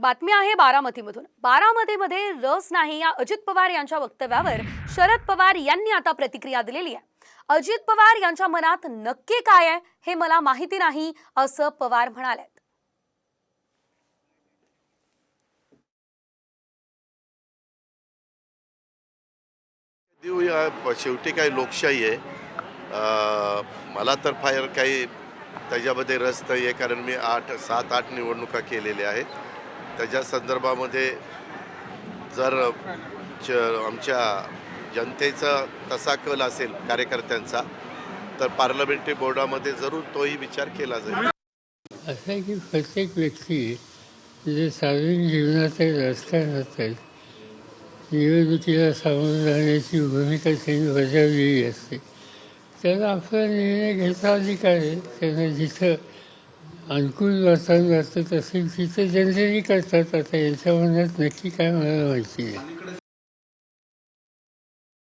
बातमी आहे बारामतीमधून. बारामतीमध्ये रस नाही या अजित पवार यांच्या वक्तव्यावर. शरद पवार यांनी आता प्रतिक्रिया दिलेली आहे. अजित पवार यांच्या मनात नक्की काय आहे हे मला माहिती नाही असं पवार म्हणाले. देऊ या शेवटी काही लोकशाही आहे. अं, मला तर फार काही त्याच्यामध्ये रस नाही आहे कारण मी आठ सात आठ निवडणुका केलेल्या आहेत. त्याच्या संदर्भामध्ये जर च आमच्या जनतेचा तसा कल असेल कार्यकर्त्यांचा तर पार्लमेंटरी बोर्डामध्ये जरूर तोही विचार केला जाईल. असं आहे की प्रत्येक व्यक्ती जे सार्वजनिक जीवनाचे राजकारण असतात निवडणुकीला सामोरं जाण्याची भूमिका त्यांनी बजावलेली असते. त्यांना आपला निर्णय घेता अधिकार आहे. त्यांना जिथं अनुकूल वातावरण जास्त तसं तिथं जनरली करतात आता यांच्या मनात नक्की काय मला माहिती आहे